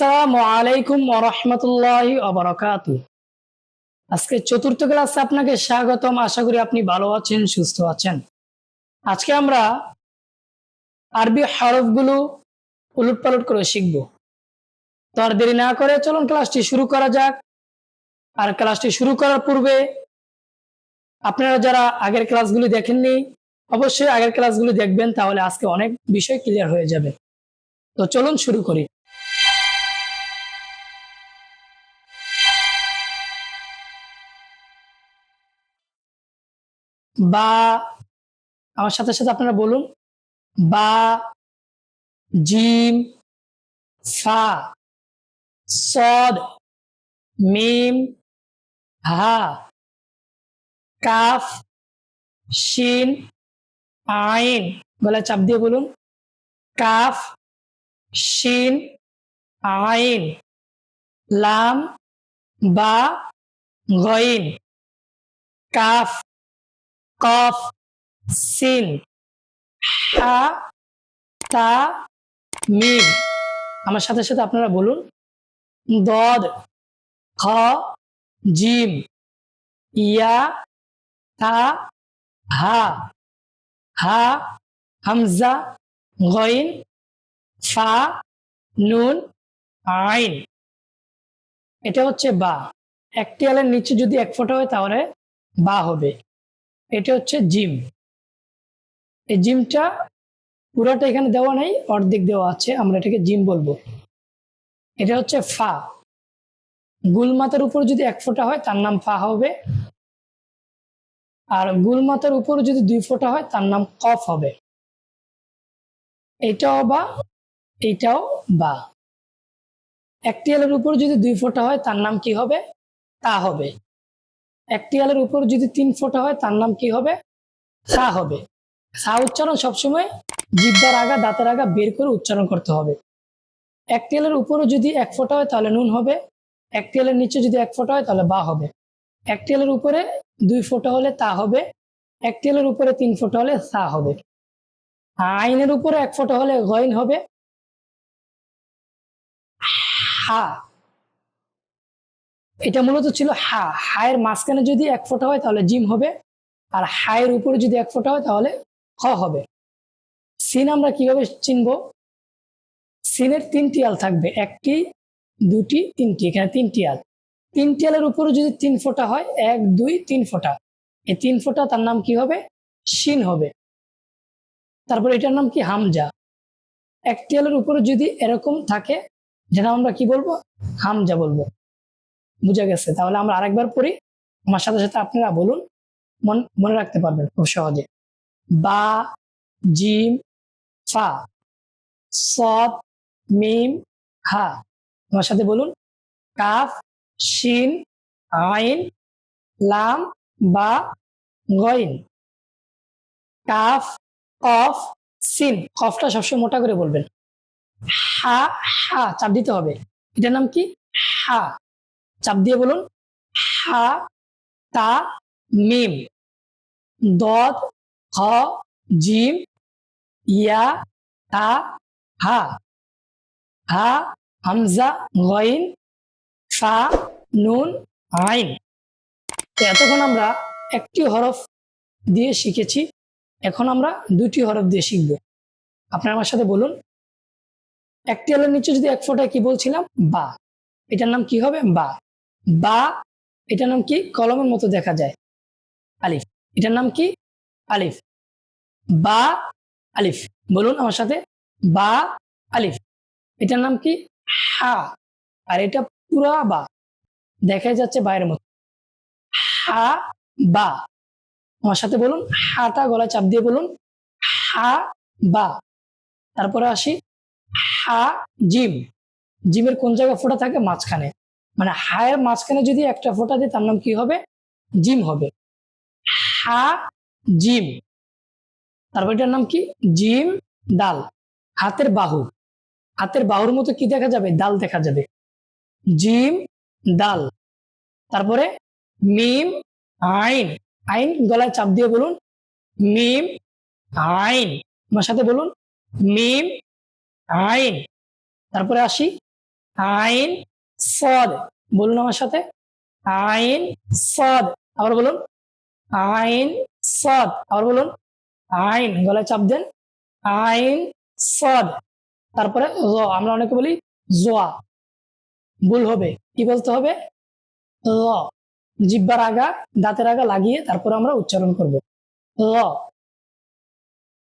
আসসালামু আলাইকুম ওরহমতুল্লাহি অবরাকাত আজকে চতুর্থ ক্লাসে আপনাকে স্বাগতম। আশা করি আপনি ভালো আছেন, সুস্থ আছেন। আজকে আমরা আরবি হরফগুলো উলট পালট করে শিখব। তো আর দেরি না করে চলুন ক্লাসটি শুরু করা যাক। আর ক্লাসটি শুরু করার পূর্বে আপনারা যারা আগের ক্লাসগুলি দেখেননি, অবশ্যই আগের ক্লাসগুলি দেখবেন, তাহলে আজকে অনেক বিষয় ক্লিয়ার হয়ে যাবে। তো চলুন শুরু করি। বা আমার সাথে সাথে আপনারা বলুন, বা জিম, ফা, সদ, মিম, হা, কাফ, শিন, আইন, গলায় চাপ দিয়ে বলুন, কাফ, শিন, আইন, লাম, বা, গইন, কাফ কফ সিন হা, তা, মিম। আমার সাথে সাথে আপনারা বলুন, দদ, খ, জিম, ইয়া, তা, হা হা, হামজা, গইন, ফা, নুন, আইন। এটা হচ্ছে বা। একটি আলের নিচে যদি এক ফোঁটা হয় তাহলে বা হবে। এটা হচ্ছে জিম। এই জিমটা পুরোটা এখানে দেওয়া নেই, অর্ধেক দেওয়া আছে, আমরা এটাকে জিম বলব। এটা হচ্ছে ফা। গুলমাতার উপর যদি এক ফোঁটা হয়, তার নাম ফা হবে। আর গুলমাতার উপর যদি দুই ফোঁটা হয়, তার নাম কফ হবে। এটাও বা এইটাও বা। একটি আলের উপর যদি দুই ফোঁটা হয়, তার নাম কি হবে? তা হবে। একটি আলের উপর যদি তিন ফোঁটা হয়, তার নাম কি হবে? সা হবে। সা উচ্চারণ সবসময় জিব্বার আগা, দাঁতের আগা বের করে উচ্চারণ করতে হবে। একটি আলের উপরে যদি এক ফোঁটা হয়, তাহলে নুন হবে। একটি আলের নিচে যদি এক ফোঁটা হয়, তাহলে বা হবে। একটি আলের উপরে দুই ফোঁটা হলে তা হবে। একটি আলের উপরে তিন ফোঁটা হলে সা হবে। আইনের উপরে এক ফোঁটা হলে গইন হবে। হা। এটা মূলত ছিল হা, হায়ের মাঝখানে যদি এক ফোঁটা হয় তাহলে জিম হবে, আর হায়ের উপরে যদি এক ফোঁটা হয় তাহলে খ হবে। সিন আমরা কীভাবে চিনব? সিনের তিনটি আল থাকবে, একটি, দুটি, তিনটি, এখানে তিনটি আল। তিনটি আলের উপরে যদি তিন ফোঁটা হয়, এক, দুই, তিন ফোঁটা। এই তিন ফোঁটা তার নাম কি হবে? শিন হবে। তারপর এটার নাম কি? হামজা। একটি আলের উপরে যদি এরকম থাকে, যেটা আমরা কি বলব? হামজা বলব। বুঝা গেছে। তাহলে আমরা আরেকবার পড়ি। আমার সাথে সাথে আপনারা বলুন, মন রাখতে পারবেন খুব সহজে। বা, জিম, ফা সদ মিম, হা। আমার সাথে বলুন, কাফ, শিন, আইন, লাম, বা, গইন। Calf of scene. কফটা সবসময় মোটা করে বলবেন। হা হা, চাপ দিতে হবে। এটার নাম কি? হা। চাপ দিয়ে বলুন। হা, তা, মিম। দদ, খ, জিম, ইয়া, তা, হা। হা, হামজা, গইন, ফা, নুন, আইন। তো এতক্ষণ আমরা একটি হরফ দিয়ে শিখেছি। এখন আমরা দুটি হরফ দিয়ে শিখব। আপনার আমার সাথে বলুন। একটি আলের নিচে যদি এক ফোঁটায় কি বলছিলাম? বা। এটার নাম কি হবে? বা। বা এটার নাম কি? কলমের মতো দেখা যায়। আলিফ। এটার নাম কি? আলিফ। বা আলিফ। বলুন আমার সাথে। বা আলিফ। এটার নাম কি? হা। আর এটা পুরা বা। দেখা যাচ্ছে বাইরের মতো। হা বা। আমার সাথে বলুন। হাটা গলায় চাপ দিয়ে বলুন। হা বা। তারপরে আসি। হা জিম। জিমের কোন জায়গায় ফোঁটা থাকে? মাঝখানে। মানে হায়ের মাঝখানে যদি একটা ফোঁটা দিই, তার নাম কি হবে? জিম হবে। হা, জিম। তারপর এটার নাম কি? জিম ডাল হাতের বাহু। হাতের বাহুর মতো কি দেখা যাবে? ডাল দেখা যাবে। জিম ডাল তারপরে মিম, আইন। আইন গলায় চাপ দিয়ে বলুন। মিম, আইন। আমার সাথে বলুন। মিম, আইন। তারপরে আসি। আইন সদ। বলুন আমার সাথে। আইন সদ। আবার বলুন। আইন সদ। আবার বলুন। আইন, গলায় চাপ দেন। আইন সদ। তারপরে আমরা অনেকে বলি জোয়া ভুল হবে। কি বলতে হবে? র জিব্বার আগা, দাঁতের আগা লাগিয়ে তারপরে আমরা উচ্চারণ করব। র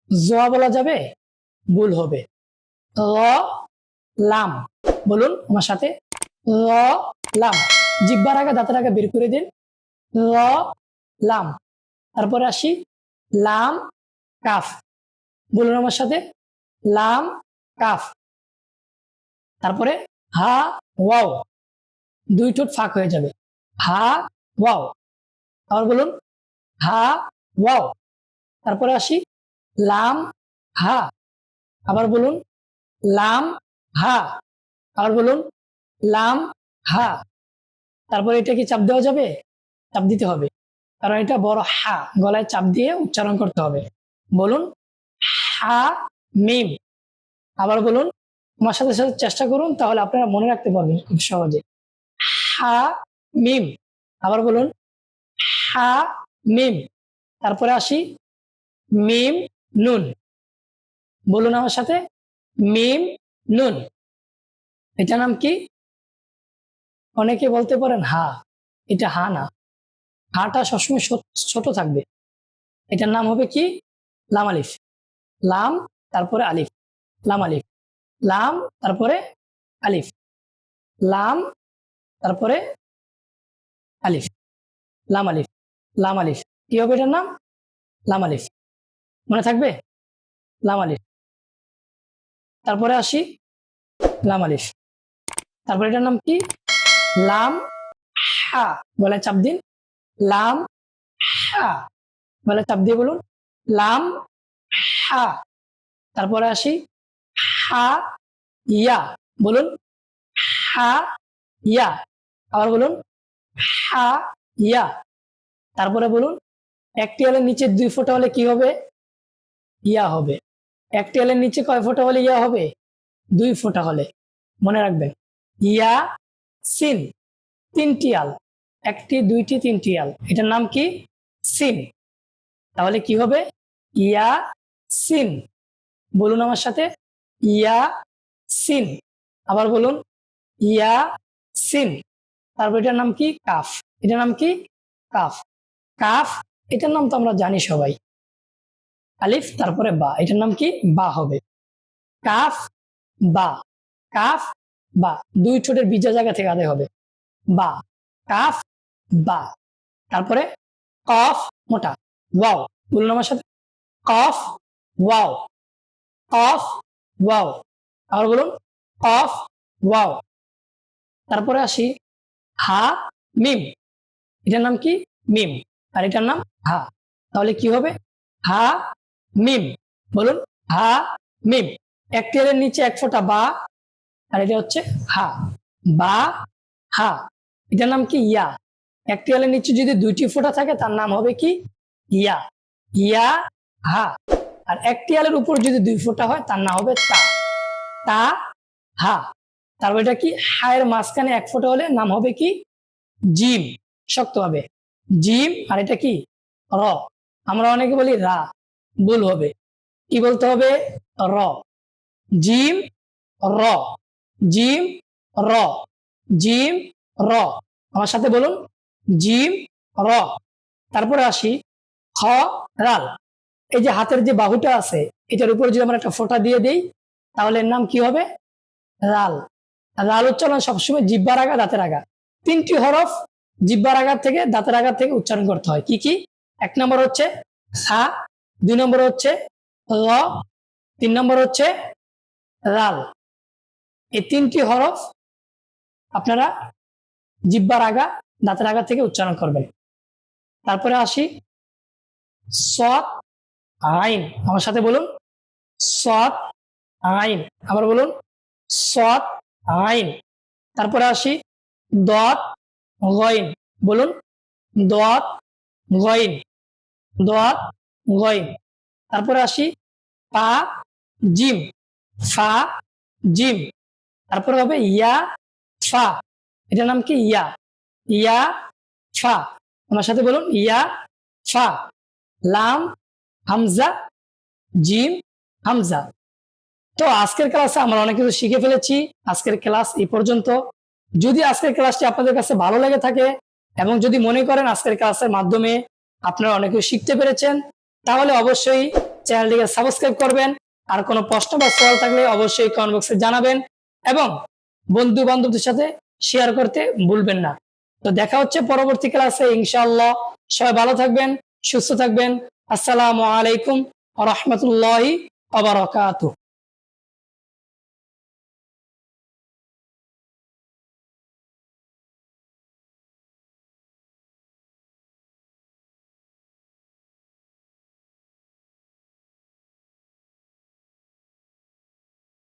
জোয়া বলা যাবে? ভুল হবে। র লাম। বলুন আমার সাথে। লাম জিব্বার আগে দাঁতের আগে বের করে দিন। লাম। তারপরে আসি, লাম, কাফ। বলুন আমার সাথে, লাম, কাফ। তারপরে হা, ওয়াও। দুই ঠোঁট ফাঁক হয়ে যাবে। হা, ওয়াও। আবার বলুন, হা, ওয়াও। তারপরে আসি, লাম, হা। আবার বলুন, লাম, হা। আবার বলুন লাম, হা। তারপরে এটা কি চাপ দেওয়া যাবে? চাপ দিতে হবে। কারণ এটা বড় হা। গলায় চাপ দিয়ে উচ্চারণ করতে হবে। বলুন, হা, মিম। আবার বলুন, আমার সাথে সাথে চেষ্টা করুন, তাহলে আপনারা মনে রাখতে পারবেন খুব সহজে। হা, মিম। আবার বলুন, হা, মিম। তারপরে আসি, মিম, নুন। বলুন আমার সাথে, মিম, নুন। এটা নাম কি? অনেকে বলতে পারেন, হা, এটা হা না। হাটা সবসময় ছোট- থাকবে। এটার নাম হবে কি? লাম আলিফ। লাম, তারপরে আলিফ। লাম আলিফ। লাম, তারপরে আলিফ। লাম, তারপরে আলিফ। লাম আলিফ। লাম আলিফ। কি হবে এটার নাম? লাম আলিফ। মনে থাকবে? লাম আলিফ। তারপরে আসি। লাম আলিফ। তারপরে এটার নাম কি? লাম হা। বলে চাপ দিন। লাম হা। বলে চাপ দিয়ে বলুন, লাম হা। তারপরে আসি, হা ইয়া। বলুন, হা ইয়া। আবার বলুন, হা ইয়া। তারপরে বলুন, একটি আলের নিচে দুই ফোঁটা হলে কি হবে? ইয়া হবে। একটি আলের নিচে কয় ফোঁটা হলে ইয়া হবে? দুই ফোঁটা হলে। মনে রাখবেন, ইয়া সিন তিনটি আল, একটি, দুইটি, তিনটি আল। এটার নাম কি? সিন তাহলে কি হবে? ইয়া সিন বলুন আমার সাথে। ইয়া সিন আবার বলুন। ইয়া সিন তারপর এটার নাম কি? কাফ। এটার নাম কি? কাফ। কাফ, এটার নাম তো আমরা জানি সবাই। আলিফ, তারপরে বা। এটার নাম কি? বা হবে। কাফ, বা। কাফ বা দুই ছোটের বিজা জায়গা থেকে আদায় হবে। বা, কাফ, বা। তারপরে কফ, মোটা। ওয়াও বলুন আমার সাথে। Cough, wow. Cough, wow. আবার বলুন, কফ, ওয়াও। তারপরে আসি, হা, মিম। এটার নাম কি? মিম। আর এটার নাম হা। তাহলে কি হবে? হা, মিম। বলুন, হা, মিম। এক এর নিচে এক ফোঁটা বা আর এটা হচ্ছে হা, বা, হা। এটার নাম কি? ইয়া। একটি আলের নিচে যদি দুইটি ফোঁটা থাকে, তার নাম হবে কি? ইয়া। ইয়া, হা। আর একটি আলের উপর যদি দুই ফোঁটা হয়, তার নাম হবে তা। তা, হা। তারপর এটা কি? হায়ের মাঝখানে এক ফোঁটা হলে নাম হবে কি? জিম। শক্ত হবে। জিম, আর এটা কি? র। আমরা অনেকে বলি রা। ভুল হবে। কি বলতে হবে? র। জিম, র। জিম র। জিম র। আমার সাথে বলুন। জিম র। তারপরে আসি খ রাল এই যে হাতের যে বাহুটা আছে, এটার উপরে যদি আমরা একটা ফোঁটা দিয়ে দেই, তাহলে এর নাম কি হবে? রাল। রাল উচ্চারণ সবসময় জিব্বার আগা দাঁতের আগা তিনটি হরফ জিব্বার আঘাত থেকে দাঁতের আঘাত থেকে উচ্চারণ করতে হয়। কি কি? এক নম্বর হচ্ছে সা দুই নম্বর হচ্ছে র, তিন নম্বর হচ্ছে রাল। এই তিনটি হরফ আপনারা জিব্বার আগা, দাঁতের আগা থেকে উচ্চারণ করবেন। তারপরে আসি। সৎ আইন। আমার সাথে বলুন। সৎ আইন। আবার বলুন। সৎ আইন। তারপরে আসি। দত গইন। বলুন। দত গইন। দত গইন। তারপরে আসি। পা জিম। ফা জিম। তারপরে হবে ইয়া ফা এটার নাম কি? ইয়া। ইয়া ফা আমার সাথে বলুন, ইয়া ফা লাম, হামজা, জিম, হামজা। তো আজকের ক্লাসে আমরা অনেক কিছু শিখে ফেলেছি। আজকের ক্লাস এই পর্যন্ত। যদি আজকের ক্লাসটি আপনাদের কাছে ভালো লেগে থাকে এবং যদি মনে করেন আজকের ক্লাসের মাধ্যমে আপনারা অনেক কিছু শিখতে পেরেছেন, তাহলে অবশ্যই চ্যানেলটিকে সাবস্ক্রাইব করবেন। আর কোনো প্রশ্ন বা সওয়াল থাকলে অবশ্যই কমেন্ট বক্সে জানাবেন। এবং বন্ধু বান্ধবদের সাথে শেয়ার করতে ভুলবেন না। তো দেখা হচ্ছে পরবর্তী ক্লাসে ইনশাআল্লাহ। সবাই ভালো থাকবেন, সুস্থ থাকবেন। আসসালামু আলাইকুম রহমতুল্লাহি আবরাকাতুহ